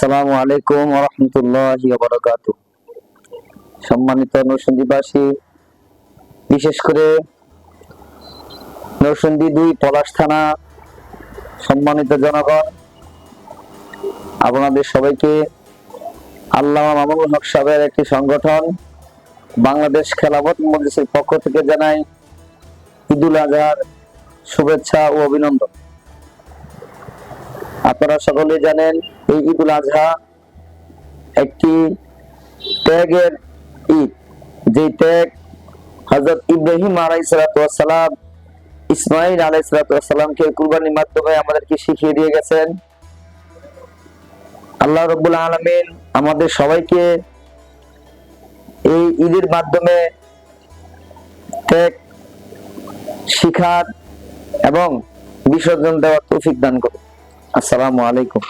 আসসালামু আলাইকুম রহমতুল্লাহ বারাকাত সম্মানিত নরসিংদীবাসী, বিশেষ করে নরসিংদী দুই পলাশ থানা সম্মানিত জনগণ, আপনাদের সবাইকে আল্লাহ মামুনুল হক সাহেবের একটি সংগঠন বাংলাদেশ খেলাফত মজলিসের পক্ষ থেকে জানাই ঈদুল আজহার শুভেচ্ছা ও অভিনন্দন। আপনারা সকলে জানেন, এই ঈদুল আজহা একটি ত্যাগের ঈদ। যে ত্যাগ হজরত ইব্রাহিম আলাইসালাম ইসমাইল আলাইসালামকে কুরবানির মাধ্যমে আমাদেরকে শিখিয়ে দিয়ে গেছেন। আল্লাহ রব্বুল আলমিন আমাদের সবাইকে এই ঈদের মাধ্যমে ত্যাগ, শিখার এবং বিসর্জন দেওয়ার তৌফিক দান করুন। আসসালামু আলাইকুম।